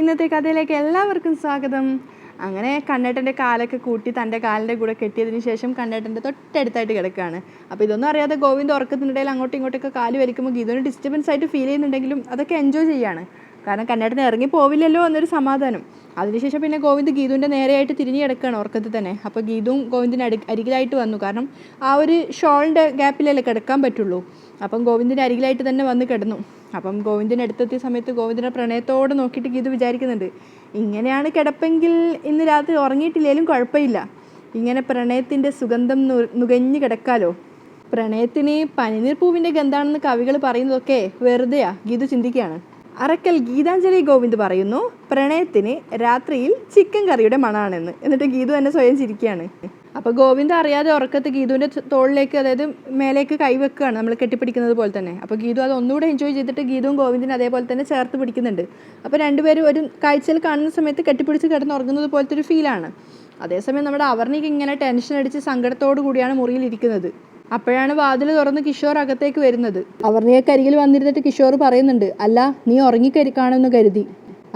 ഇന്നത്തെ കഥയിലേക്ക് എല്ലാവർക്കും സ്വാഗതം. അങ്ങനെ കണ്ണേട്ടന്റെ കാലൊക്കെ കൂട്ടി തന്റെ കാലിന്റെ കൂടെ കെട്ടിയതിന് ശേഷം കണ്ണേട്ടന്റെ തൊട്ടടുത്തായിട്ട് കിടക്കുകയാണ്. അപ്പോൾ ഇതൊന്നും അറിയാതെ ഗോവിന്ദ് ഉറക്കത്തിനിടയിൽ അങ്ങോട്ടും ഇങ്ങോട്ടൊക്കെ കാൽ വലിക്കുമ്പോൾ ഗീതുവിന് ഡിസ്റ്റർബൻസ് ആയിട്ട് ഫീൽ ചെയ്യുന്നുണ്ടെങ്കിലും അതൊക്കെ എൻജോയ് ചെയ്യാണ്. കാരണം കണ്ണേട്ടൻ ഇറങ്ങി പോവില്ലല്ലോ എന്നൊരു സമാധാനം. അതിനുശേഷം പിന്നെ ഗോവിന്ദ് ഗീതുവിന്റെ നേരെയായിട്ട് തിരിഞ്ഞു കിടക്കുകയാണ് ഉറക്കത്തിൽ തന്നെ. അപ്പോൾ ഗീതും ഗോവിന്ദിന് അടി അരികിലായിട്ട് വന്നു. കാരണം ആ ഒരു ഷോളിന്റെ ഗ്യാപ്പിലല്ലേ കിടക്കാൻ പറ്റുള്ളൂ. അപ്പം ഗോവിന്ദിന്റെ അരികിലായിട്ട് തന്നെ വന്ന് കിടന്നു. അപ്പം ഗോവിന്ദിന്റെ അടുത്തെത്തിയ സമയത്ത് ഗോവിന്ദിനെ പ്രണയത്തോടെ നോക്കിയിട്ട് ഗീതു വിചാരിക്കുന്നുണ്ട് ഇങ്ങനെയാണ് കിടപ്പെങ്കിൽ ഇന്ന് രാത്രി ഉറങ്ങിയിട്ടില്ലേലും കുഴപ്പമില്ല. ഇങ്ങനെ പ്രണയത്തിന്റെ സുഗന്ധം നുകഞ്ഞു കിടക്കാലോ. പ്രണയത്തിന് പനിനീർ പൂവിന്റെ ഗന്ധാണെന്ന് കവികൾ പറയുന്നതൊക്കെ വെറുതെയാ ഗീതു ചിന്തിക്കുകയാണ്. അറക്കൽ ഗീതാഞ്ജലി ഗോവിന്ദ് പറയുന്നു പ്രണയത്തിന് രാത്രിയിൽ ചിക്കൻ കറിയുടെ മണാണെന്ന് എന്നിട്ട് ഗീതു തന്നെ സ്വയം ചിരിക്കുകയാണ്. അപ്പോൾ ഗോവിന്ദ അറിയാതെ ഉറക്കത്ത് ഗീതുവിന്റെ തോളിലേക്ക് അതായത് മേലേക്ക് കൈവെക്കുകയാണ് നമ്മൾ കെട്ടിപ്പിടിക്കുന്നത് പോലെ തന്നെ. അപ്പോൾ ഗീതു അത് ഒന്നുകൂടെ എൻജോയ് ചെയ്തിട്ട് ഗീതുവും ഗോവിന്ദിനെ അതേപോലെ തന്നെ ചേർത്ത് പിടിക്കുന്നുണ്ട്. അപ്പോൾ രണ്ടുപേരും ഒരു കാഴ്ചയിൽ കാണുന്ന സമയത്ത് കെട്ടിപ്പിടിച്ച് കിടന്നുറങ്ങുന്നത് പോലത്തെ ഒരു ഫീലാണ് അതേസമയം നമ്മുടെ അവർണിക്ക് ഇങ്ങനെ ടെൻഷൻ അടിച്ച് സങ്കടത്തോടു കൂടിയാണ് മുറിയിൽ ഇരിക്കുന്നത്. അപ്പോഴാണ് വാതിൽ തുറന്ന് കിഷോർ അകത്തേക്ക് വരുന്നത്. അവർണിയൊക്കെ അരികിൽ വന്നിരുന്നിട്ട് കിഷോർ പറയുന്നുണ്ട് അല്ല നീ ഉറങ്ങിക്കരി കാണുമെന്ന് കരുതി.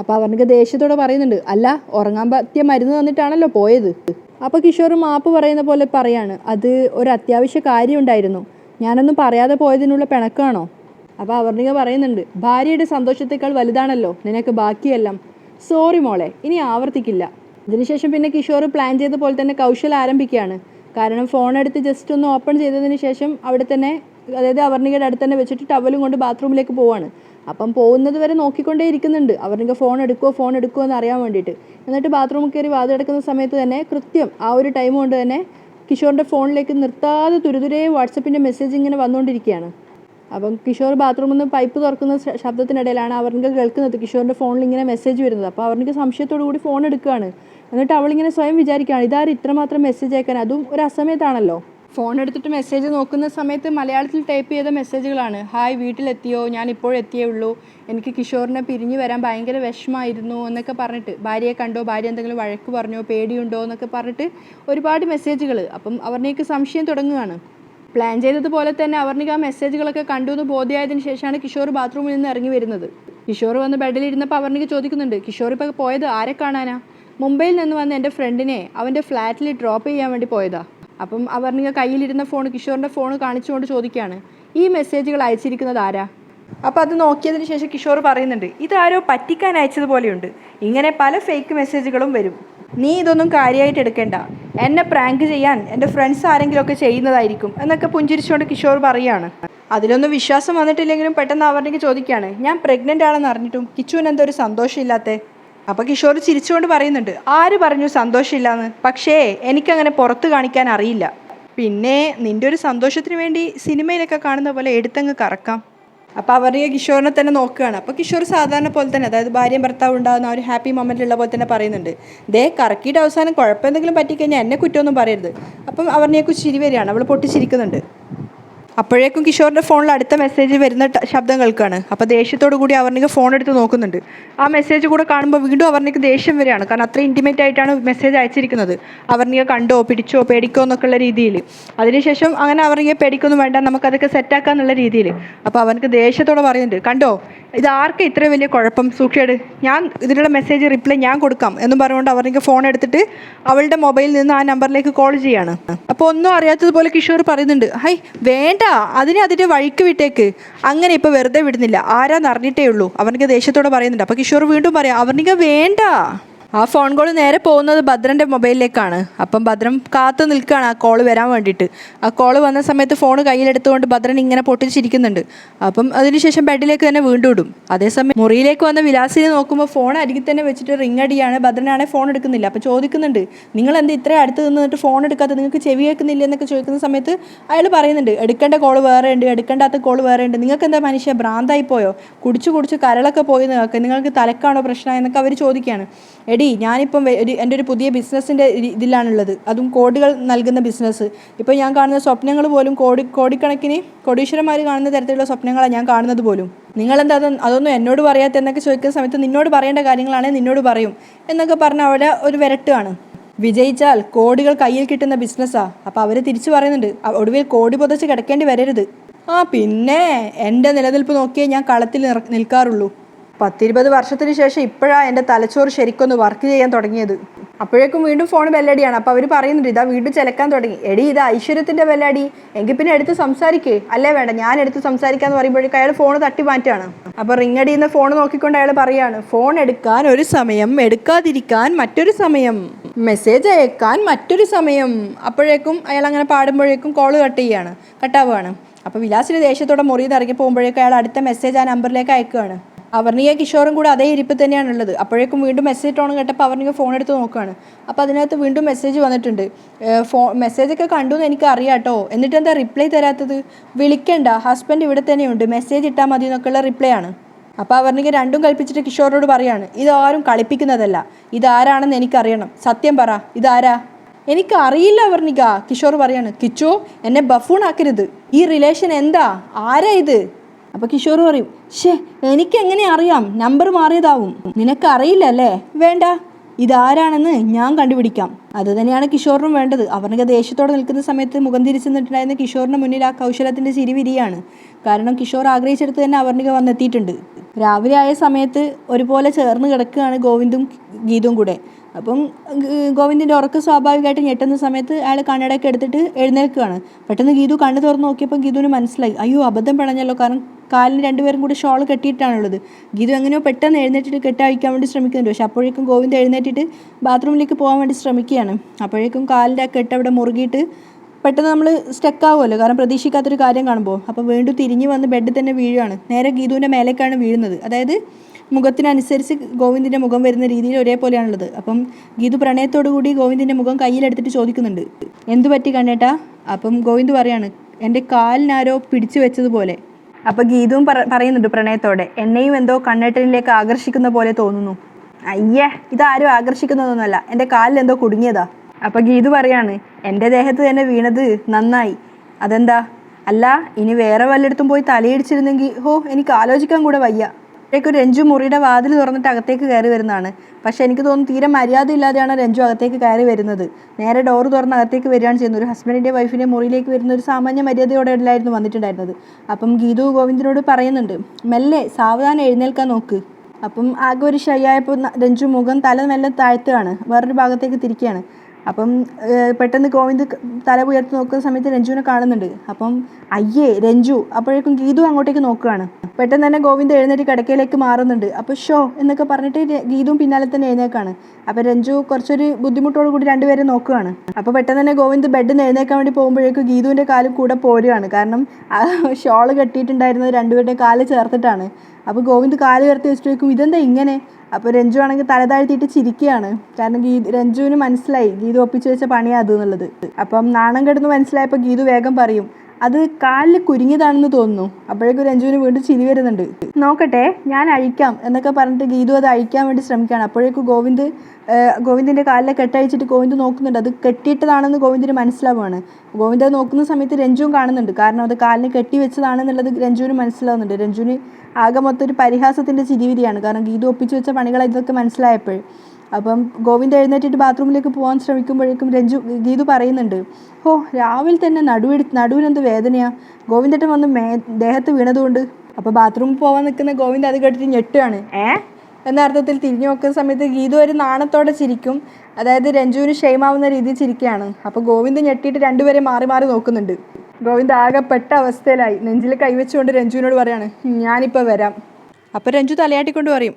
അപ്പോൾ അവർണിക്ക് ദേഷ്യത്തോടെ പറയുന്നുണ്ട് അല്ല ഉറങ്ങാൻ പറ്റിയ മരുന്ന് തന്നിട്ടാണല്ലോ പോയത്. അപ്പോൾ കിഷോർ മാപ്പ് പറയുന്ന പോലെ പറയാണ് അത് ഒരു അത്യാവശ്യ കാര്യമുണ്ടായിരുന്നു. ഞാനൊന്നും പറയാതെ പോയതിനുള്ള പിണക്കാണോ? അപ്പോൾ അവർണിക പറയുന്നുണ്ട് ഭാര്യയുടെ സന്തോഷത്തേക്കാൾ വലുതാണല്ലോ നിനക്ക് ബാക്കിയെല്ലാം. സോറി മോളെ ഇനി ആവർത്തിക്കില്ല. ഇതിനുശേഷം പിന്നെ കിഷോർ പ്ലാൻ ചെയ്ത പോലെ തന്നെ കൗശൽ ആരംഭിക്കുകയാണ്. കാരണം ഫോൺ എടുത്ത് ജസ്റ്റ് ഒന്ന് ഓപ്പൺ ചെയ്തതിന് ശേഷം അവിടെ തന്നെ അതായത് അവർണികയുടെ അടുത്ത് തന്നെ വെച്ചിട്ട് ടവലും കൊണ്ട് ബാത്റൂമിലേക്ക് പോവാണ്. അപ്പം പോകുന്നത് വരെ നോക്കിക്കൊണ്ടേ ഇരിക്കുന്നുണ്ട്. അവർക്ക് ഫോൺ എടുക്കുമോ ഫോൺ എടുക്കുമോ എന്ന് അറിയാൻ വേണ്ടിയിട്ട്. എന്നിട്ട് ബാത്റൂമിൽ കയറി വാതിലടക്കുന്ന സമയത്ത് തന്നെ കൃത്യം ആ ഒരു ടൈം കൊണ്ട് തന്നെ കിഷോറിന്റെ ഫോണിലേക്ക് നിർത്താതെ തുരുതുരേ വാട്സപ്പിന്റെ മെസ്സേജ് ഇങ്ങനെ വന്നുകൊണ്ടിരിക്കുകയാണ്. അപ്പം കിഷോർ ബാത്റൂമിൽ നിന്ന് പൈപ്പ് തുറക്കുന്ന ശബ്ദത്തിനിടയിലാണ് അവർക്ക് കേൾക്കുന്നത്. കിഷോറിന്റെ ഫോണിൽ ഇങ്ങനെ മെസ്സേജ് വരുന്നത്. അപ്പോൾ അവർക്ക് സംശയത്തോടു കൂടി ഫോൺ എടുക്കുകയാണ്. എന്നിട്ട് അവളിങ്ങനെ സ്വയം വിചാരിക്കുകയാണ് ഇതാരും ഇത്രമാത്രം മെസ്സേജ് അയക്കാൻ? അതും ഒരു അസമയത്താണല്ലോ. ഫോൺ എടുത്തിട്ട് മെസ്സേജ് നോക്കുന്ന സമയത്ത് മലയാളത്തിൽ ടൈപ്പ് ചെയ്ത മെസ്സേജുകളാണ് ഹായ് വീട്ടിലെത്തിയോ? ഞാൻ ഇപ്പോഴെത്തിയേ ഉള്ളൂ. എനിക്ക് കിഷോറിനെ പിരിഞ്ഞു വരാൻ ഭയങ്കര വിഷമമായിരുന്നു എന്നൊക്കെ പറഞ്ഞിട്ട് ഭാര്യയെ കണ്ടോ? ഭാര്യ എന്തെങ്കിലും വഴക്ക് പറഞ്ഞോ? പേടിയുണ്ടോ? എന്നൊക്കെ പറഞ്ഞിട്ട് ഒരുപാട് മെസ്സേജുകൾ അപ്പം അവരിനേക്ക് സംശയം തുടങ്ങുകയാണ്. പ്ലാൻ ചെയ്തതുപോലെ തന്നെ അവർണിക്ക് ആ മെസ്സേജുകളൊക്കെ കണ്ടു എന്ന് ബോധ്യമായതിനു ശേഷമാണ് കിഷോർ ബാത്റൂമിൽ നിന്ന് ഇറങ്ങി വരുന്നത്. കിഷോർ വന്ന് ബെഡിൽ ഇരുന്നപ്പോൾ അവർണിക ചോദിക്കുന്നുണ്ട് കിഷോർ ഇപ്പോൾ പോയത് ആരെ കാണാനാ? മുംബൈയിൽ നിന്ന് വന്ന് എന്റെ ഫ്രണ്ടിനെ അവന്റെ ഫ്ലാറ്റിൽ ഡ്രോപ്പ് ചെയ്യാൻ വേണ്ടി പോയതാ. അപ്പം അവർണിക കയ്യിലിരുന്ന ഫോൺ കിഷോറിന്റെ ഫോൺ കാണിച്ചുകൊണ്ട് ചോദിക്കുകയാണ്. ഈ മെസ്സേജുകൾ അയച്ചിരിക്കുന്നത് ആരാ? അപ്പോൾ അത് നോക്കിയതിന് ശേഷം കിഷോർ പറയുന്നുണ്ട് ഇതാരോ പറ്റിക്കാൻ അയച്ചതുപോലെയുണ്ട്. ഇങ്ങനെ പല ഫേക്ക് മെസ്സേജുകളും വരും. നീ ഇതൊന്നും കാര്യമായിട്ട് എടുക്കേണ്ട. എന്നെ പ്രാങ്ക് ചെയ്യാൻ എന്റെ ഫ്രണ്ട്സ് ആരെങ്കിലുമൊക്കെ ചെയ്യുന്നതായിരിക്കും എന്നൊക്കെ പുഞ്ചിരിച്ചുകൊണ്ട് കിഷോർ പറയുകയാണ്. അതിലൊന്നും വിശ്വാസം വന്നിട്ടില്ലെങ്കിലും പെട്ടെന്ന് അവരുടെ ചോദിക്കുകയാണ് ഞാൻ പ്രഗ്നന്റ് ആണെന്ന് അറിഞ്ഞിട്ടും കിച്ചുവിന് എന്തൊരു സന്തോഷമില്ലാത്തേ അപ്പോൾ കിഷോർ ചിരിച്ചുകൊണ്ട് പറയുന്നുണ്ട് ആര് പറഞ്ഞു സന്തോഷമില്ലാന്ന്? പക്ഷേ എനിക്കങ്ങനെ പുറത്ത് കാണിക്കാൻ അറിയില്ല. പിന്നെ നിന്റെ ഒരു സന്തോഷത്തിന് വേണ്ടി സിനിമയിലൊക്കെ കാണുന്ന പോലെ എടുത്തങ്ങ് കറക്കാം. അപ്പോൾ അവർ കിഷോറിനെ തന്നെ നോക്കുകയാണ്. അപ്പോൾ കിഷോർ സാധാരണ പോലെ തന്നെ അതായത് ഭാര്യയും ഭർത്താവ് ഉണ്ടാകുന്ന ഒരു ഹാപ്പി മൊമെന്റിലുള്ള പോലെ തന്നെ പറയുന്നുണ്ട്. ദേ കറക്കിയിട്ട് അവസാനം കുഴപ്പമെന്തെങ്കിലും പറ്റിക്കഴിഞ്ഞാൽ എന്നെ കുറ്റമൊന്നും പറയരുത്. അപ്പം അവരിനെയൊക്കെ ചിരി വരികയാണ്. അവൾ പൊട്ടിച്ചിരിക്കുന്നുണ്ട്. അപ്പോഴേക്കും കിഷോറിന്റെ ഫോണിൽ അടുത്ത മെസ്സേജ് വരുന്ന ശബ്ദം കേൾക്കുകയാണ് അപ്പോൾ ദേഷ്യത്തോടു കൂടി അവർണിക്ക് ഫോൺ എടുത്ത് നോക്കുന്നുണ്ട്. ആ മെസ്സേജ് കൂടെ കാണുമ്പോൾ വീണ്ടും അവർണിക്ക് ദേഷ്യം വരികയാണ്. കാരണം അത്ര ഇന്റിമേറ്റ് ആയിട്ടാണ് മെസ്സേജ് അയച്ചിരിക്കുന്നത്. അവർണിക കണ്ടോ പിടിച്ചോ പേടിക്കോ എന്നൊക്കെ ഉള്ള രീതിയിൽ. അതിനുശേഷം അങ്ങനെ അവർണിക പേടിക്കൊന്നും വേണ്ട നമുക്കതൊക്കെ സെറ്റാക്കാം എന്നുള്ള രീതിയിൽ. അപ്പോൾ അവനക്ക് ദേഷ്യത്തോടെ പറയുന്നുണ്ട്. കണ്ടോ ഇത് ആർക്കും ഇത്ര വലിയ കുഴപ്പം സൂക്ഷിച്ചത് ഞാൻ ഇതിനുള്ള മെസ്സേജ് റിപ്ലൈ ഞാൻ കൊടുക്കാം എന്ന് പറഞ്ഞുകൊണ്ട് അവർക്ക് ഫോൺ എടുത്തിട്ട് അവളുടെ മൊബൈലിൽ നിന്ന് ആ നമ്പറിലേക്ക് കോൾ ചെയ്യാണ്. അപ്പോൾ ഒന്നും അറിയാത്തതുപോലെ കിഷോർ പറയുന്നുണ്ട് ഹൈ വേണ്ട അതിനെ അതിന്റെ വഴിക്ക് വിട്ടേക്ക്. അങ്ങനെ ഇപ്പോൾ വെറുതെ വിടുന്നില്ല. ആരാന്ന് അറിഞ്ഞിട്ടേ ഉള്ളൂ. അവർക്ക് ദേഷ്യത്തോടെ പറയുന്നുണ്ട്. അപ്പോൾ കിഷോർ വീണ്ടും പറയാം അവർക്ക് വേണ്ട. ആ ഫോൺ കോൾ നേരെ പോകുന്നത് ഭദ്രന്റെ മൊബൈലിലേക്കാണ് അപ്പം ഭദ്രൻ കാത്തു നിൽക്കുകയാണ് ആ കോൾ വരാൻ വേണ്ടിയിട്ട്. ആ കോൾ വന്ന സമയത്ത് ഫോൺ കയ്യിലെടുത്തുകൊണ്ട് ഭദ്രൻ ഇങ്ങനെ പൊട്ടിച്ചിരിക്കുന്നുണ്ട്. അപ്പം അതിനുശേഷം ബെഡിലേക്ക് തന്നെ വീണ്ടും ഇടും. അതേസമയം മുറിയിലേക്ക് വന്ന വിലാസിനെ നോക്കുമ്പോൾ ഫോൺ അരികിൽ തന്നെ വെച്ചിട്ട് റിംഗ് അടിയാണ്. ഭദ്രനാണെങ്കിൽ ഫോൺ എടുക്കുന്നില്ല. അപ്പോൾ ചോദിക്കുന്നുണ്ട് നിങ്ങൾ എന്താ ഇത്ര അടുത്ത് നിന്നിട്ട് ഫോൺ എടുക്കാത്ത? നിങ്ങൾക്ക് ചെവി കേൾക്കുന്നില്ല? എന്നൊക്കെ ചോദിക്കുന്ന സമയത്ത് അയാൾ പറയുന്നുണ്ട് എടുക്കേണ്ട കോൾ വേറെ ഉണ്ട് എടുക്കേണ്ടാത്ത കോൾ വേറെ ഉണ്ട്. നിങ്ങൾക്ക് എന്താ മനുഷ്യ ഭ്രാന്തായി പോയോ? കുടിച്ചു കുടിച്ച് കരളൊക്കെ പോയി നിങ്ങൾക്ക് നിങ്ങൾക്ക് തലക്കാണോ പ്രശ്നം? എന്നൊക്കെ അവർ ചോദിക്കുകയാണ്. എടി ഞാനിപ്പം ഒരു എന്റെ ഒരു പുതിയ ബിസിനസ്സിന്റെ ഇതിലാണുള്ളത്. അതും കോടികൾ നൽകുന്ന ബിസിനസ് ഇപ്പോൾ ഞാൻ കാണുന്ന സ്വപ്നങ്ങൾ പോലും കോടി കോടിക്കണക്കിന് കോടീശ്വരന്മാർ കാണുന്ന തരത്തിലുള്ള സ്വപ്നങ്ങളാണ് ഞാൻ കാണുന്നത് പോലും. നിങ്ങളെന്താ അത് അതൊന്നും എന്നോട് പറയാത്ത എന്നൊക്കെ ചോദിക്കുന്ന സമയത്ത് നിന്നോട് പറയേണ്ട കാര്യങ്ങളാണെങ്കിൽ നിന്നോട് പറയും എന്നൊക്കെ പറഞ്ഞ് അവിടെ ഒരു വിരട്ടുകയാണ് വിജയിച്ചാൽ കോടികൾ കയ്യിൽ കിട്ടുന്ന ബിസിനസ്സാണ് അപ്പോൾ അവർ തിരിച്ചു പറയുന്നുണ്ട് ഒടുവിൽ കോടി പുതച്ച് കിടക്കേണ്ടി വരരുത്. ആ പിന്നെ എന്റെ നിലനിൽപ്പ് നോക്കിയേ ഞാൻ കളത്തിൽ നിൽക്കാറുള്ളൂ. പത്തിരുപത് വർഷത്തിന് ശേഷം ഇപ്പോഴാണ് എന്റെ തലച്ചോറ് ശരിക്കൊന്ന് വർക്ക് ചെയ്യാൻ തുടങ്ങിയത്. അപ്പോഴേക്കും വീണ്ടും ഫോൺ ബെല്ലടിയാണ് അപ്പോൾ അവർ പറയുന്നുണ്ട് ഇതാ വീണ്ടും ചിലക്കാൻ തുടങ്ങി. എടി ഇത് ഐശ്വര്യത്തിന്റെ ബെല്ലടി എങ്കിൽ പിന്നെ എടുത്ത് സംസാരിക്കേ. അല്ലേ വേണ്ട. ഞാൻ എടുത്ത് സംസാരിക്കാന്ന് പറയുമ്പോഴേക്കും അയാൾ ഫോൺ തട്ടി മാറ്റാണ് അപ്പോൾ റിങ് അടിയുന്ന ഫോൺ നോക്കിക്കൊണ്ട് അയാൾ പറയാണ് ഫോൺ എടുക്കാൻ ഒരു സമയം എടുക്കാതിരിക്കാൻ മറ്റൊരു സമയം. മെസ്സേജ് അയക്കാൻ മറ്റൊരു സമയം. അപ്പോഴേക്കും അയാൾ അങ്ങനെ പാടുമ്പോഴേക്കും കോൾ കട്ട് ചെയ്യാണ് കട്ടാവുകയാണ് അപ്പോൾ വിലാസിന് ദേഷ്യത്തോടെ മുറിയിൽ നിന്ന് ഇറങ്ങി പോകുമ്പോഴേക്കും അയാൾ അടുത്ത മെസ്സേജ് ആ നമ്പറിലേക്ക് അയക്കുകയാണ്. അവർണിക കിഷോറും കൂടെ അതേ ഇരിപ്പ് തന്നെയാണ് ഉള്ളത്. അപ്പോഴേക്കും വീണ്ടും മെസ്സേജ് ടോൺ കേട്ടപ്പോൾ അവർണിക ഫോൺ എടുത്ത് നോക്കുകയാണ് അപ്പോൾ അതിനകത്ത് വീണ്ടും മെസ്സേജ് വന്നിട്ടുണ്ട്. ഫോ മെസ്സേജൊക്കെ കണ്ടു എന്ന് എനിക്ക് അറിയാം കേട്ടോ എന്നിട്ട് എന്താ റിപ്ലൈ തരാത്തത്? വിളിക്കണ്ട. ഹസ്ബൻഡ് ഇവിടെ തന്നെയുണ്ട്. മെസ്സേജ് ഇട്ടാൽ മതി എന്നൊക്കെയുള്ള റിപ്ലൈ ആണ്. അപ്പോൾ അവർണിക രണ്ടും കൽപ്പിച്ചിട്ട് കിഷോറിനോട് പറയാണ് ഇതാരും കളിപ്പിക്കുന്നതല്ല. ഇതാരാണെന്ന് എനിക്കറിയണം. സത്യം പറ. ഇതാരാ? എനിക്ക് അറിയില്ല അവർണിക കിഷോർ പറയാണ്. കിച്ചോ എന്നെ ബഫൂൺ ആക്കരുത്. ഈ റിലേഷൻ എന്താ? ആരാ ഇത്? അപ്പൊ കിഷോർ പറയും ഷേ എനിക്ക് എങ്ങനെ അറിയാം? നമ്പർ മാറിയതാവും. നിനക്ക് അറിയില്ല അല്ലേ വേണ്ട. ഇതാരാണെന്ന് ഞാൻ കണ്ടുപിടിക്കാം. അത് തന്നെയാണ് കിഷോറിനും വേണ്ടത്. അവർക്ക് ദേഷ്യത്തോടെ നിൽക്കുന്ന സമയത്ത് മുഖം തിരിച്ചു നിന്നിട്ടുണ്ടായിരുന്ന കിഷോറിന് മുന്നിൽ ആ കൗശലത്തിന്റെ ചിരി വിരിയാണ്. കാരണം കിഷോർ ആഗ്രഹിച്ചെടുത്ത് തന്നെ അവർണിക വന്നെത്തിയിട്ടുണ്ട്. രാവിലെ ആയ സമയത്ത് ഒരുപോലെ ചേർന്ന് കിടക്കുകയാണ് ഗോവിന്ദും ഗീതും കൂടെ. അപ്പം ഗോവിന്ദിന്റെ ഉറക്കം സ്വാഭാവികമായിട്ട് ഞെട്ടുന്ന സമയത്ത് അയാൾ കണ്ണടയൊക്കെ എടുത്തിട്ട് എഴുന്നേൽക്കുകയാണ്. പെട്ടെന്ന് ഗീതു കണ്ണു തുറന്ന് നോക്കിയപ്പോൾ ഗീതുവിന് മനസ്സിലായി. അയ്യോ അബദ്ധം പിണഞ്ഞല്ലോ കാരണം കാലിന് രണ്ടുപേരും കൂടി ഷോൾ കെട്ടിയിട്ടാണുള്ളത്. ഗീതു എങ്ങനെയോ പെട്ടെന്ന് എഴുന്നേറ്റിട്ട് കെട്ടഴിക്കാൻ വേണ്ടി ശ്രമിക്കുന്നുണ്ട്. പക്ഷെ അപ്പോഴേക്കും ഗോവിന്ദ് എഴുന്നേറ്റിട്ട് ബാത്റൂമിലേക്ക് പോകാൻ വേണ്ടി ശ്രമിക്കുകയാണ്. അപ്പോഴേക്കും കാലിന്റെ ആ കെട്ട് അവിടെ മുറുകിയിട്ട് പെട്ടെന്ന് നമ്മൾ സ്റ്റക്ക് ആവുമല്ലോ കാരണം പ്രതീക്ഷിക്കാത്തൊരു കാര്യം കാണുമ്പോൾ. അപ്പോൾ വീണ്ടും തിരിഞ്ഞ് വന്ന് ബെഡിൽ തന്നെ വീഴുകയാണ്. നേരെ ഗീതുവിന്റെ മേലേക്കാണ് വീഴുന്നത്. അതായത് മുഖത്തിനനുസരിച്ച് ഗോവിന്ദിന്റെ മുഖം വരുന്ന രീതിയിൽ ഒരേപോലെയാണുള്ളത്. അപ്പം ഗീതു പ്രണയത്തോടു കൂടി ഗോവിന്ദിന്റെ മുഖം കയ്യിലെടുത്തിട്ട് ചോദിക്കുന്നുണ്ട്. എന്തു പറ്റി കണ്ടേട്ടാ അപ്പം ഗോവിന്ദ് പറയാണ് എന്റെ കാലിനാരോ പിടിച്ചു വെച്ചതുപോലെ. അപ്പം ഗീതവും പറയുന്നുണ്ട് പ്രണയത്തോടെ. എന്നെയും എന്തോ കണ്ണേട്ടനിലേക്ക് ആകർഷിക്കുന്ന പോലെ തോന്നുന്നു. അയ്യേ ഇതാരും ആകർഷിക്കുന്നതൊന്നുമല്ല. എന്റെ കാലിൽ എന്തോ കുടുങ്ങിയതാ. അപ്പൊ ഗീതു പറയാണ് എന്റെ ദേഹത്ത് തന്നെ വീണത് നന്നായി. അതെന്താ? അല്ല ഇനി വേറെ വല്ലയിടത്തും പോയി തലയിടിച്ചിരുന്നെങ്കിൽ ഹോ എനിക്ക് ആലോചിക്കാൻ കൂടെ വയ്യ. അപ്പോഴേക്കും രഞ്ജു മുറിയുടെ വാതിൽ തുറന്നിട്ട് അകത്തേക്ക് കയറി വരുന്നതാണ്. പക്ഷേ എനിക്ക് തോന്നുന്നു തീരെ മര്യാദ ഇല്ലാതെയാണ് രഞ്ജു അകത്തേക്ക് കയറി വരുന്നത്. നേരെ ഡോർ തുറന്ന് അകത്തേക്ക് വരികയാണ് ചെയ്യുന്നത്. ഒരു ഹസ്ബൻഡിന്റെ വൈഫിന്റെ മുറിയിലേക്ക് വരുന്ന ഒരു സാമാന്യ മര്യാദയോടെ അല്ലായിരുന്നു വന്നിട്ടുണ്ടായിരുന്നത്. അപ്പം ഗീതു ഗോവിന്ദനോട് പറയുന്നുണ്ട് മെല്ലെ സാവധാനം എഴുന്നേൽക്കാൻ നോക്ക്. അപ്പം ആകെ ഒരു ഷൈ ആയപ്പോൾ രഞ്ജു മുഖം തല മെല്ലെ താഴ്ത്തുകയാണ്. വേറൊരു ഭാഗത്തേക്ക് തിരിക്കുകയാണ്. അപ്പം പെട്ടെന്ന് ഗോവിന്ദ് തല ഉയർത്തി നോക്കുന്ന സമയത്ത് രഞ്ജുവിനെ കാണുന്നുണ്ട്. അപ്പം അയ്യേ രഞ്ജു അപ്പോഴേക്കും ഗീതു അങ്ങോട്ടേക്ക് നോക്കുകയാണ്. പെട്ടെന്ന് തന്നെ ഗോവിന്ദ് എഴുന്നേറ്റ് കിടക്കയിലേക്ക് മാറുന്നുണ്ട്. അപ്പോൾ ഷോ എന്നൊക്കെ പറഞ്ഞിട്ട് ഗീതും പിന്നാലെ തന്നെ എഴുന്നേക്കാണ്. അപ്പോൾ രഞ്ജു കുറച്ചൊരു ബുദ്ധിമുട്ടോട് കൂടി രണ്ടുപേരെ നോക്കുകയാണ്. അപ്പോൾ പെട്ടെന്ന് തന്നെ ഗോവിന്ദ് ബെഡിൽ നിന്ന് എഴുന്നേക്കാൻ വേണ്ടി പോകുമ്പോഴേക്കും ഗീതുവിന്റെ കാലും കൂടെ പോരുകയാണ്. കാരണം ഷോൾ കെട്ടിയിട്ടുണ്ടായിരുന്നത് രണ്ടുപേരുടെയും കാൽ ചേർത്തിട്ടാണ്. അപ്പോൾ ഗോവിന്ദ് കാൽ ഉയർത്തി വെച്ചിട്ട് ചോദിക്കും ഇതെന്താ ഇങ്ങനെ? അപ്പോൾ രഞ്ജു ആണെങ്കിൽ തല താഴ്ത്തിയിട്ട് ചിരിക്കുകയാണ്. കാരണം ഗീ രഞ്ജുവിന് മനസ്സിലായി ഗീതു ഒപ്പിച്ചു വെച്ച പണിയാ അത് എന്നുള്ളത്. അപ്പം നാണം കെടുന്ന് മനസ്സിലായപ്പോൾ ഗീതു വേഗം പറയും അത് കാലിൽ കുരുങ്ങിയതാണെന്ന് തോന്നുന്നു. അപ്പോഴേക്കും രഞ്ജുവിന് വീണ്ടും ചിരി വരുന്നുണ്ട്. നോക്കട്ടെ ഞാൻ അഴിക്കാം എന്നൊക്കെ പറഞ്ഞിട്ട് ഗീതു അത് അഴിക്കാൻ വേണ്ടി ശ്രമിക്കുകയാണ്. അപ്പോഴേക്കും ഗോവിന്ദ് ഗോവിന്ദിന്റെ കാലിലെ കെട്ടഴിച്ചിട്ട് ഗോവിന്ദ് നോക്കുന്നുണ്ട്. അത് കെട്ടിയിട്ടതാണെന്ന് ഗോവിന്ദിന് മനസ്സിലാവുകയാണ്. ഗോവിന്ദ് നോക്കുന്ന സമയത്ത് രഞ്ജുവും കാണുന്നുണ്ട്. കാരണം അത് കാലിന് കെട്ടി വെച്ചതാണെന്നുള്ളത് രഞ്ജുവിന് മനസ്സിലാവുന്നുണ്ട്. രഞ്ജുവിന് ആകെ മൊത്തം ഒരു പരിഹാസത്തിന്റെ ചിരിവിരിയാണ് കാരണം ഗീതു ഒപ്പിച്ചു വെച്ച പണികൾ ഇതൊക്കെ മനസ്സിലായപ്പോൾ. അപ്പം ഗോവിന്ദ് എഴുന്നേറ്റിട്ട് ബാത്റൂമിലേക്ക് പോകാൻ ശ്രമിക്കുമ്പോഴേക്കും രഞ്ജു ഗീതു പറയുന്നുണ്ട് ഓ രാവിലെ തന്നെ നടുവെടു നടുവിനെന്ത് വേദനയാണ് ഗോവിന്ദേട്ടൻ വന്ന് മേ ദേഹത്ത് വീണതുകൊണ്ട്. അപ്പോൾ ബാത്റൂമിൽ പോകാൻ നിൽക്കുന്ന ഗോവിന്ദ് അത് കേട്ടിട്ട് ഞെട്ടുകയാണ്. ഏ? എന്ന അർത്ഥത്തിൽ തിരിഞ്ഞു നോക്കുന്ന സമയത്ത് ഗീതു ഒരു നാണത്തോടെ ചിരിക്കും. അതായത് രഞ്ജുവിന് ക്ഷേമാവുന്ന രീതിയിൽ ചിരിക്കുകയാണ്. അപ്പോൾ ഗോവിന്ദ് ഞെട്ടിയിട്ട് രണ്ടുപേരെ മാറി മാറി നോക്കുന്നുണ്ട്. ഗോവിന്ദ് ആകെ പെട്ട അവസ്ഥയിലായി നെഞ്ചിൽ കൈവച്ചുകൊണ്ട് രഞ്ജുവിനോട് പറയാണ് ഞാനിപ്പോൾ വരാം. അപ്പോൾ രഞ്ജു തലയാട്ടിക്കൊണ്ട് പറയും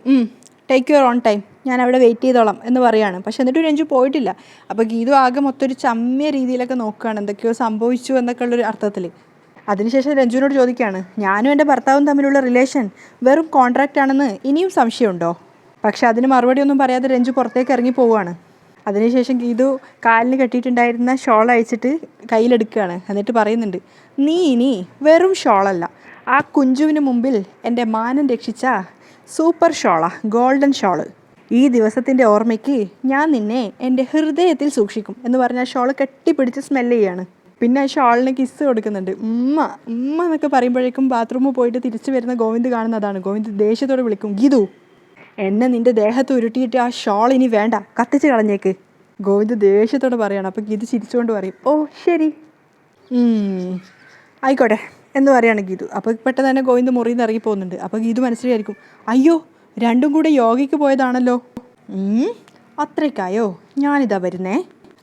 ടേക്ക് യുവർ ഓൺ ടൈം ഞാൻ അവിടെ വെയിറ്റ് ചെയ്തോളാം എന്ന് പറയാണ്. പക്ഷെ എന്നിട്ട് രഞ്ജു പോയിട്ടില്ല. അപ്പോൾ ഗീതു ആകെ മൊത്തം ഒരു ചമ്മിയ രീതിയിലൊക്കെ നോക്കുകയാണ് എന്തൊക്കെയോ സംഭവിച്ചു എന്നൊക്കെ ഉള്ളൊരു അർത്ഥത്തിൽ അതിനുശേഷം രഞ്ജുവിനോട് ചോദിക്കുകയാണ് ഞാനും എന്റെ ഭർത്താവും തമ്മിലുള്ള റിലേഷൻ വെറും കോൺട്രാക്റ്റ് ആണെന്ന് ഇനിയും സംശയമുണ്ടോ? പക്ഷെ അതിന് മറുപടി ഒന്നും പറയാതെ രഞ്ജു പുറത്തേക്ക് ഇറങ്ങി പോവുകയാണ്. അതിനുശേഷം ഗീതു കാലിന് കെട്ടിയിട്ടുണ്ടായിരുന്ന ഷോൾ അയച്ചിട്ട് കയ്യിലെടുക്കുകയാണ്. എന്നിട്ട് പറയുന്നുണ്ട് നീ ഇനി വെറും ഷോളല്ല ആ കുഞ്ചുവിന് മുമ്പിൽ എന്റെ മാനം രക്ഷിച്ച സൂപ്പർ ഷോളാ ഗോൾഡൻ ഷോൾ. ഈ ദിവസത്തിന്റെ ഓർമ്മയ്ക്ക് ഞാൻ നിന്നെ എന്റെ ഹൃദയത്തിൽ സൂക്ഷിക്കും എന്ന് പറഞ്ഞാൽ ഷോൾ കെട്ടിപ്പിടിച്ച് സ്മെല്ല് ചെയ്യാണ് പിന്നെ ഷോളിന് കിസ് കൊടുക്കുന്നുണ്ട് ഉമ്മ ഉമ്മ എന്നൊക്കെ പറയുമ്പോഴേക്കും ബാത്റൂമിൽ പോയിട്ട് തിരിച്ചു വരുന്ന ഗോവിന്ദ് കാണുന്നതാണ്. ഗോവിന്ദ് ദേഷ്യത്തോടെ വിളിക്കും ഗീതു എന്നെ നിന്റെ ദേഹത്ത് ഉരുട്ടിയിട്ട് ആ ഷോൾ ഇനി വേണ്ട. കത്തിച്ച് കളഞ്ഞേക്ക്. ഗോവിന്ദ് ദേഷ്യത്തോടെ പറയണം. അപ്പം ഗീതു ചിരിച്ചുകൊണ്ട് പറയും. ഓ ശരി. ആയിക്കോട്ടെ. എന്ന് പറയാണ് ഗീതു. അപ്പോൾ പെട്ടെന്ന് തന്നെ ഗോവിന്ദ് മുറിയിൽ നിന്ന് ഇറങ്ങി പോകുന്നുണ്ട്. അപ്പോൾ ഗീതു മനസ്സിലായിരിക്കും. അയ്യോ രണ്ടും കൂടെ യോഗയ്ക്ക് പോയതാണല്ലോ. അത്രയ്ക്കായോ? ഞാനിതാ വരുന്നേ.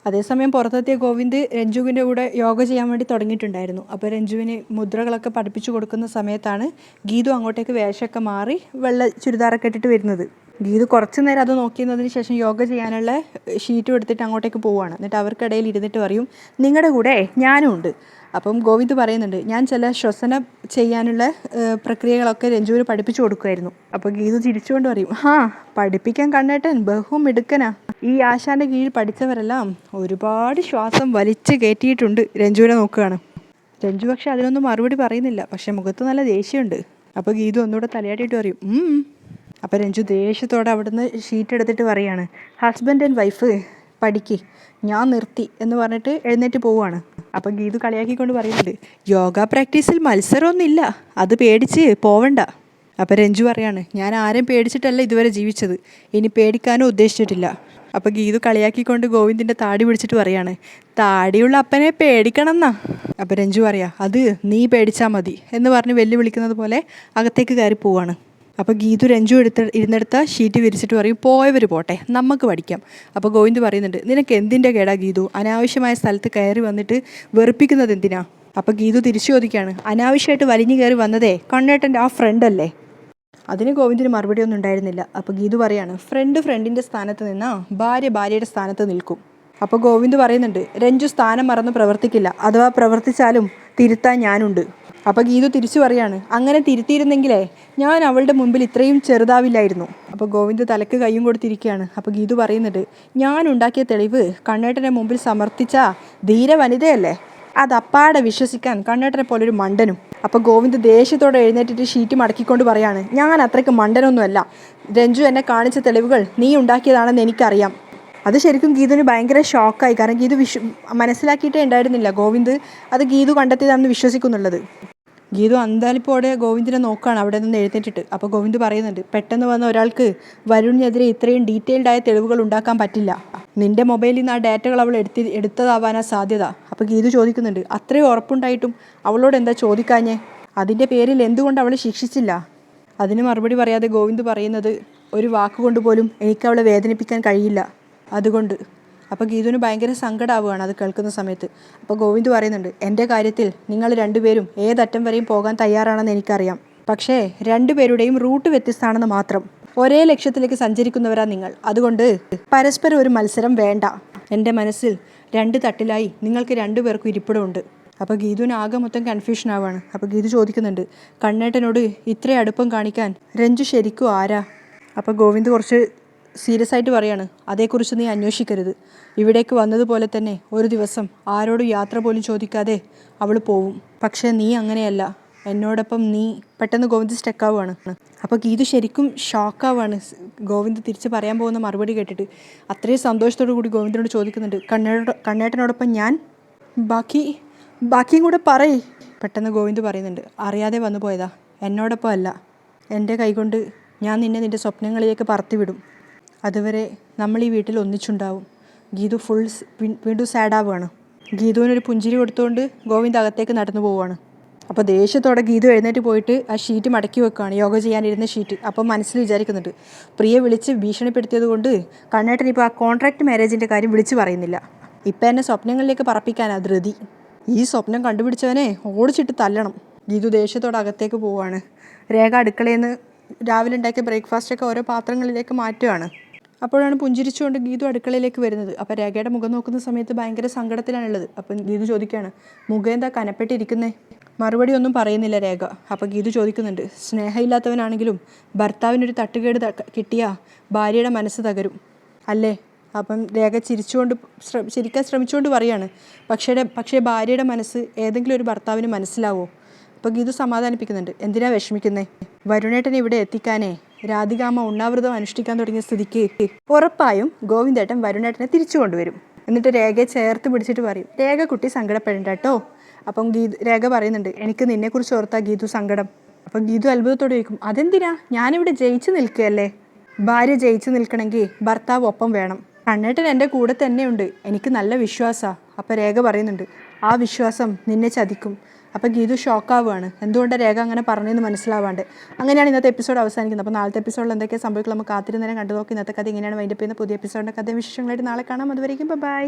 അതേസമയം പുറത്തെത്തിയ ഗോവിന്ദ് രഞ്ജുവിന്റെ കൂടെ യോഗ ചെയ്യാൻ വേണ്ടി തുടങ്ങിയിട്ടുണ്ടായിരുന്നു. അപ്പോൾ രഞ്ജുവിന് മുദ്രകളൊക്കെ പഠിപ്പിച്ചു കൊടുക്കുന്ന സമയത്താണ് ഗീതു അങ്ങോട്ടേക്ക് വേഷമൊക്കെ മാറി വെള്ള ചുരിദാറൊക്കെ ഇട്ടിട്ട് വരുന്നത്. ഗീതു കുറച്ച് നേരം അത് നോക്കിയതിന് ശേഷം യോഗ ചെയ്യാനുള്ള ഷീറ്റും എടുത്തിട്ട് അങ്ങോട്ടേക്ക് പോവുകയാണ് എന്നിട്ട് അവർക്കിടയിൽ ഇരുന്നിട്ട് പറയും നിങ്ങളുടെ കൂടെ ഞാനും ഉണ്ട്. അപ്പം ഗോവിന്ദ് പറയുന്നുണ്ട് ഞാൻ ചില ശ്വസനം ചെയ്യാനുള്ള പ്രക്രിയകളൊക്കെ രഞ്ജുവിന് പഠിപ്പിച്ചു കൊടുക്കുമായിരുന്നു അപ്പോൾ ഗീതു ചിരിച്ചുകൊണ്ട് പറയും ആ പഠിപ്പിക്കാൻ കണ്ണേട്ടൻ ബഹു മിടുക്കനാ. ഈ ആശാന്റെ കീഴിൽ പഠിച്ചവരെല്ലാം ഒരുപാട് ശ്വാസം വലിച്ചു കയറ്റിയിട്ടുണ്ട് രഞ്ജുവിനെ നോക്കുകയാണ്. രഞ്ജു പക്ഷെ അതിനൊന്നും മറുപടി പറയുന്നില്ല പക്ഷെ മുഖത്ത് നല്ല ദേഷ്യമുണ്ട്. അപ്പോൾ ഗീതു ഒന്നുകൂടെ തലയാട്ടിയിട്ട് പറയും. അപ്പോൾ രഞ്ജു ദേഷ്യത്തോടെ അവിടുന്ന് ഷീറ്റ് എടുത്തിട്ട് പറയാണ് ഹസ്ബൻഡ് ആൻഡ് വൈഫ് പഠിക്ക് ഞാൻ നിർത്തി എന്ന് പറഞ്ഞിട്ട് എഴുന്നേറ്റ് പോവുകയാണ് അപ്പം ഗീതു കളിയാക്കിക്കൊണ്ട് പറയുന്നുണ്ട് യോഗ പ്രാക്ടീസിൽ മത്സരമൊന്നുമില്ല അത് പേടിച്ച് പോവണ്ട. അപ്പോൾ രഞ്ജു പറയാണ് ഞാൻ ആരെയും പേടിച്ചിട്ടല്ല ഇതുവരെ ജീവിച്ചത് ഇനി പേടിക്കാനും ഉദ്ദേശിച്ചിട്ടില്ല. അപ്പോൾ ഗീതു കളിയാക്കിക്കൊണ്ട് ഗോവിന്ദിന്റെ താടി പിടിച്ചിട്ട് പറയാണ് താടിയുള്ള അപ്പനെ പേടിക്കണം എന്നാ അപ്പോൾ രഞ്ജു പറയാ അത് നീ പേടിച്ചാൽ മതി എന്ന് പറഞ്ഞ് വെല്ലുവിളിക്കുന്നത് പോലെ അകത്തേക്ക് കയറി പോവാണ്. അപ്പോൾ ഗീതു രഞ്ജു എടുത്ത് ഇരുന്നെടുത്ത ഷീറ്റ് വിരിച്ചിട്ട് പറയും പോയവർ പോട്ടെ നമുക്ക് പഠിക്കാം. അപ്പോൾ ഗോവിന്ദ് പറയുന്നുണ്ട് നിനക്ക് എന്തിന്റെ കേടാ ഗീതു? അനാവശ്യമായ സ്ഥലത്ത് കയറി വന്നിട്ട് വെറുപ്പിക്കുന്നത് എന്തിനാ? അപ്പോൾ ഗീതു തിരിച്ചു ചോദിക്കുകയാണ് അനാവശ്യമായിട്ട് വലിഞ്ഞു കയറി വന്നതേ കണ്ണേട്ടന്റെ ആ ഫ്രണ്ട് അല്ലേ? അതിന് ഗോവിന്ദിന് മറുപടി ഒന്നും ഉണ്ടായിരുന്നില്ല. അപ്പോൾ ഗീതു പറയാണ് ഫ്രണ്ട് ഫ്രണ്ടിന്റെ സ്ഥാനത്ത് നിന്നാ ഭാര്യ ഭാര്യയുടെ സ്ഥാനത്ത് നിൽക്കും. അപ്പോൾ ഗോവിന്ദ് പറയുന്നുണ്ട് രഞ്ജു സ്ഥാനം മറന്ന് പ്രവർത്തിക്കില്ല അഥവാ പ്രവർത്തിച്ചാലും തിരുത്താൻ ഞാനുണ്ട്. അപ്പോൾ ഗീതു തിരിച്ചു പറയാണ് അങ്ങനെ തിരുത്തിയിരുന്നെങ്കിലേ ഞാൻ അവളുടെ മുമ്പിൽ ഇത്രയും ചെറുതാവില്ലായിരുന്നു. അപ്പോൾ ഗോവിന്ദ് തലക്ക് കൈയും കൊടുത്തിരിക്കുകയാണ്. അപ്പോൾ ഗീതു പറയുന്നുണ്ട് ഞാൻ ഉണ്ടാക്കിയ തെളിവ് കണ്ണേട്ടന്റെ മുമ്പിൽ സമർപ്പിച്ച ധീര വനിതയല്ലേ? അത് അപ്പാടെ വിശ്വസിക്കാൻ കണ്ണേട്ടനെ പോലൊരു മണ്ടനും. അപ്പോൾ ഗോവിന്ദ് ദേഷ്യത്തോടെ എഴുന്നേറ്റിട്ട് ഷീറ്റ് മടക്കിക്കൊണ്ട് പറയാണ് ഞാൻ അത്രയ്ക്ക് മണ്ടനൊന്നുമല്ല. രഞ്ജു എന്നെ കാണിച്ച തെളിവുകൾ നീ ഉണ്ടാക്കിയതാണെന്ന് എനിക്കറിയാം. അത് ശരിക്കും ഗീതുവിന് ഭയങ്കര ഷോക്കായി. കാരണം ഗീതു വിശ്വ മനസ്സിലാക്കിയിട്ടേ ഉണ്ടായിരുന്നില്ല ഗോവിന്ദ്. അത് ഗീതു കണ്ടെത്തിയതാണെന്ന് വിശ്വസിക്കുന്നുള്ളത്. ഗീതു അന്താലിപ്പോടെ ഗോവിന്ദിനെ നോക്കുകയാണ് അവിടെ നിന്ന് എഴുന്നേറ്റിട്ട്. അപ്പോൾ ഗോവിന്ദ് പറയുന്നുണ്ട് പെട്ടെന്ന് വന്ന ഒരാൾക്ക് വരുണിനെതിരെ ഇത്രയും ഡീറ്റെയിൽഡായ തെളിവുകൾ ഉണ്ടാക്കാൻ പറ്റില്ല. നിന്റെ മൊബൈലിൽ നിന്ന് ആ ഡാറ്റകൾ അവൾ എടുത്തി എടുത്തതാവാനാ സാധ്യത. അപ്പോൾ ഗീതു ചോദിക്കുന്നുണ്ട് അത്രയും ഉറപ്പുണ്ടായിട്ടും അവളോട് എന്താ ചോദിക്കാഞ്ഞേ? അതിന്റെ പേരിൽ എന്തുകൊണ്ട് അവളെ ശിക്ഷിച്ചില്ല? അതിന് മറുപടി പറയാതെ ഗോവിന്ദ് പറയുന്നത് ഒരു വാക്കുകൊണ്ട് പോലും എനിക്ക് അവളെ വേദനിപ്പിക്കാൻ കഴിയില്ല. അതുകൊണ്ട് അപ്പോൾ ഗീതുവിന് ഭയങ്കര സങ്കടമാവുകയാണ് അത് കേൾക്കുന്ന സമയത്ത്. അപ്പോൾ ഗോവിന്ദ് പറയുന്നുണ്ട് എന്റെ കാര്യത്തിൽ നിങ്ങൾ രണ്ടുപേരും ഏതറ്റം വരെയും പോകാൻ തയ്യാറാണെന്ന് എനിക്കറിയാം. പക്ഷേ രണ്ടുപേരുടെയും റൂട്ട് വ്യത്യസ്തമാണെന്ന് മാത്രം. ഒരേ ലക്ഷ്യത്തിലേക്ക് സഞ്ചരിക്കുന്നവരാ നിങ്ങൾ. അതുകൊണ്ട് പരസ്പരം ഒരു മത്സരം വേണ്ട. എന്റെ മനസ്സിൽ രണ്ട് തട്ടിലായി നിങ്ങൾക്ക് രണ്ടുപേർക്കും ഇരിപ്പിടമുണ്ട്. അപ്പോൾ ഗീതുവിന് ആകെ മൊത്തം കൺഫ്യൂഷൻ ആവാണ് അപ്പോൾ ഗീതു ചോദിക്കുന്നുണ്ട് കണ്ണേട്ടനോട് ഇത്ര അടുപ്പം കാണിക്കാൻ രഞ്ജു ശരിക്കും ആരാ? അപ്പോൾ ഗോവിന്ദ് കുറച്ച് സീരിയസ് ആയിട്ട് പറയാണ് അതേക്കുറിച്ച് നീ അന്വേഷിക്കരുത്. ഇവിടേക്ക് വന്നതുപോലെ തന്നെ ഒരു ദിവസം ആരോടും യാത്ര പോലും ചോദിക്കാതെ അവൾ പോവും. പക്ഷേ നീ അങ്ങനെയല്ല. എന്നോടൊപ്പം നീ പെട്ടെന്ന് ഗോവിന്ദ് സ്റ്റെക്കാവുകയാണ് അപ്പോൾ ഗീതു ശരിക്കും ഷോക്കാവാണ്. ഗോവിന്ദ് തിരിച്ച് പറയാൻ പോകുന്ന മറുപടി കേട്ടിട്ട് അത്രയും സന്തോഷത്തോടു കൂടി ഗോവിന്ദനോട് ചോദിക്കുന്നുണ്ട് കണ്ണേട്ട കണ്ണേട്ടനോടൊപ്പം ഞാൻ? ബാക്കി ബാക്കിയും കൂടെ പറയ് പെട്ടെന്ന് ഗോവിന്ദ് പറയുന്നുണ്ട്. അറിയാതെ വന്നു പോയതാ. എന്നോടൊപ്പം അല്ല. എന്റെ കൈകൊണ്ട് ഞാൻ നിന്നെ നിന്റെ സ്വപ്നങ്ങളിലേക്ക് പറത്തിവിടും. അതുവരെ നമ്മൾ ഈ വീട്ടിൽ ഒന്നിച്ചുണ്ടാവും. ഗീതു ഫുൾ വീണ്ടും സാഡാവുകയാണ് ഗീതുവിനൊരു പുഞ്ചിരി കൊടുത്തുകൊണ്ട് ഗോവിന്ദ് അകത്തേക്ക് നടന്നു പോവുകയാണ്. അപ്പോൾ ദേഷ്യത്തോടെ ഗീതു എഴുന്നേറ്റ് പോയിട്ട് ആ ഷീറ്റ് മടക്കി വെക്കുകയാണ്. യോഗ ചെയ്യാനിരുന്ന ഷീറ്റ് അപ്പോൾ മനസ്സിൽ വിചാരിക്കുന്നുണ്ട്. പ്രിയെ വിളിച്ച് ഭീഷണിപ്പെടുത്തിയത് കൊണ്ട് കണ്ണേട്ടൻ ഇപ്പോൾ ആ കോൺട്രാക്ട് മാരേജിന്റെ കാര്യം വിളിച്ച് പറയുന്നില്ല. ഇപ്പം എന്നെ സ്വപ്നങ്ങളിലേക്ക് പറപ്പിക്കാനാ ധൃതി. ഈ സ്വപ്നം കണ്ടുപിടിച്ചവനെ ഓടിച്ചിട്ട് തല്ലണം. ഗീതു ദേഷ്യത്തോടെ അകത്തേക്ക് പോവുകയാണ്. രേഖ അടുക്കളയിൽ നിന്ന് രാവിലെ ഉണ്ടാക്കിയ ബ്രേക്ക്ഫാസ്റ്റൊക്കെ ഓരോ പാത്രങ്ങളിലേക്ക് മാറ്റുകയാണ്. അപ്പോഴാണ് പുഞ്ചിരിച്ചുകൊണ്ട് ഗീതു അടുക്കളയിലേക്ക് വരുന്നത്. അപ്പോൾ രേഖയുടെ മുഖം നോക്കുന്ന സമയത്ത് ഭയങ്കര സങ്കടത്തിലാണുള്ളത്. അപ്പം ഗീതു ചോദിക്കുകയാണ് മുഖം എന്താ കനപ്പെട്ടിരിക്കുന്നേ? മറുപടി ഒന്നും പറയുന്നില്ല രേഖ. അപ്പോൾ ഗീതു ചോദിക്കുന്നുണ്ട് സ്നേഹമില്ലാത്തവനാണെങ്കിലും ഭർത്താവിനൊരു തട്ടുകേട് കിട്ടിയാൽ ഭാര്യയുടെ മനസ്സ് തകരും. അല്ലേ? അപ്പം രേഖ ചിരിച്ചുകൊണ്ട് ചിരിക്കാൻ ശ്രമിച്ചുകൊണ്ട് പറയാണ് പക്ഷേ പക്ഷേ ഭാര്യയുടെ മനസ്സ് ഏതെങ്കിലും ഒരു ഭർത്താവിന് മനസ്സിലാവോ? അപ്പോൾ ഗീതു സമാധാനിപ്പിക്കുന്നുണ്ട് എന്തിനാ വിഷമിക്കുന്നേ? വരുണേട്ടൻ ഇവിടെ എത്തിക്കാനേ. രാധികാമ്മ ഉണ്ണാവൃതം അനുഷ്ഠിക്കാൻ തുടങ്ങിയ സ്ഥിതിക്ക് ഉറപ്പായും ഗോവിന്ദേട്ടൻ വരുണേട്ടനെ തിരിച്ചു കൊണ്ടുവരും. എന്നിട്ട് രേഖയെ ചേർത്ത് പിടിച്ചിട്ട് പറയും രേഖ കുട്ടി സങ്കടപ്പെടേണ്ട കേട്ടോ അപ്പം ഗീതു രേഖ പറയുന്നുണ്ട് എനിക്ക് നിന്നെക്കുറിച്ച് ഓർത്താ ഗീതു സങ്കടം. അപ്പം ഗീതു അത്ഭുതത്തോടെ ചോദിക്കും അതെന്തിനാ? ഞാനിവിടെ ജയിച്ചു നിൽക്കുകയല്ലേ? ഭാര്യ ജയിച്ചു നിൽക്കണമെങ്കിൽ ഭർത്താവ് ഒപ്പം വേണം. കണ്ണേട്ടൻ എന്റെ കൂടെ തന്നെയുണ്ട്. എനിക്ക് നല്ല വിശ്വാസമാണ് അപ്പം രേഖ പറയുന്നുണ്ട് ആ വിശ്വാസം നിന്നെ ചതിക്കും. അപ്പോൾ ഗീതു ഷോക്കാവുകയാണ് എന്തുകൊണ്ടാണ് രേഖ അങ്ങനെ പറഞ്ഞതെന്ന് മനസ്സിലാവാണ്ട്. അങ്ങനെയാണ് ഇന്നത്തെ എപ്പിസോഡ് അവസാനിക്കുന്നത്. അപ്പോൾ നാളത്തെ എപ്പിസോഡിൽ എന്തൊക്കെയാണ് സംഭവിക്കുന്നത് നമുക്ക് കാത്തിരുന്നേരം കണ്ടു നോക്കി. ഇന്നത്തെ കഥ ഇങ്ങനെയാണ് വൈൻഡപ്പ് ചെയ്യുന്ന പുതിയ എപ്പിസോഡിന്റെ കഥയും വിശേഷങ്ങളായിട്ട് നാളെ കാണാം. അതുവരെയും ബൈ.